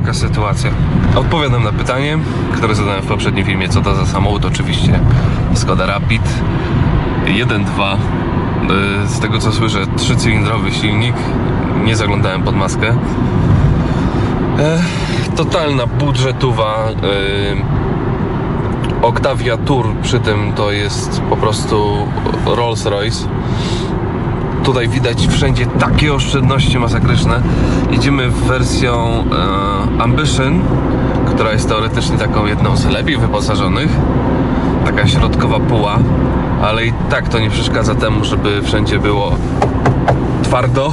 taka sytuacja. Odpowiadam na pytanie, które zadałem w poprzednim filmie, co to za samochód. Oczywiście Skoda Rapid 1.2. Y, Z tego co słyszę, trzycylindrowy silnik. Nie zaglądałem pod maskę. E, totalna budżetowa. y, Octavia Tour przy tym to jest po prostu Rolls Royce. Tutaj widać wszędzie takie oszczędności masakryczne. Jedziemy w wersją e, Ambition, która jest teoretycznie taką jedną z lepiej wyposażonych. Taka środkowa puła, ale i tak to nie przeszkadza temu, żeby wszędzie było twardo.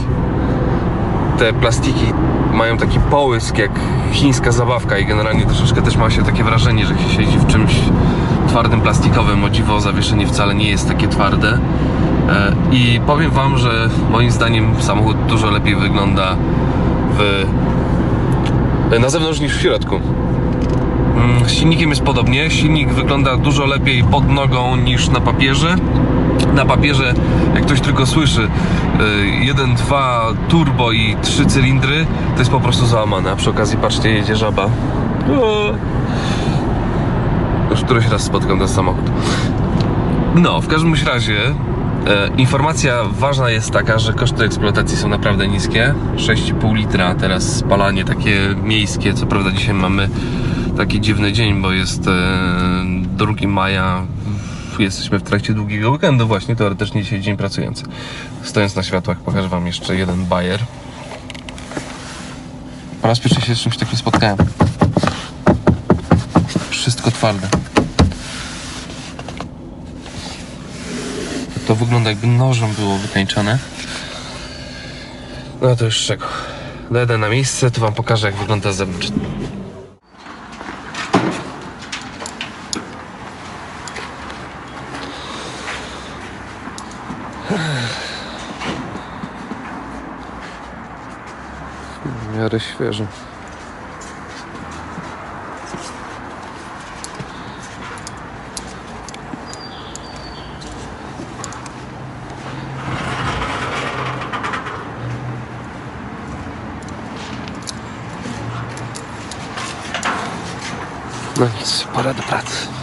Te plastiki mają taki połysk jak chińska zabawka i generalnie troszeczkę też ma się takie wrażenie, że się siedzi w czymś twardym, plastikowym. O dziwo zawieszenie wcale nie jest takie twarde. E, I powiem Wam, że moim zdaniem samochód dużo lepiej wygląda w, na zewnątrz niż w środku. Mm, Z silnikiem jest podobnie. Silnik wygląda dużo lepiej pod nogą niż na papierze. Na papierze, jak ktoś tylko słyszy y, 1.2 turbo i 3 cylindry, to jest po prostu załamane. A przy okazji, patrzcie, jedzie żaba. Już któryś raz spotkam ten samochód. No, w każdym razie e, informacja ważna jest taka, że koszty eksploatacji są naprawdę niskie. 6,5 litra teraz spalanie takie miejskie. Co prawda dzisiaj mamy taki dziwny dzień, bo jest e, 2 maja. Jesteśmy w trakcie długiego weekendu właśnie, teoretycznie dzisiaj dzień pracujący. Stojąc na światłach pokażę Wam jeszcze jeden bajer. Po raz pierwszy się z czymś takim spotkałem. Wszystko twarde. To wygląda jakby nożem było wykańczane. No to już czego. Dojadę na miejsce, to wam pokażę jak wygląda z zewnątrz. W miarę świeżo. Não, separa do prato.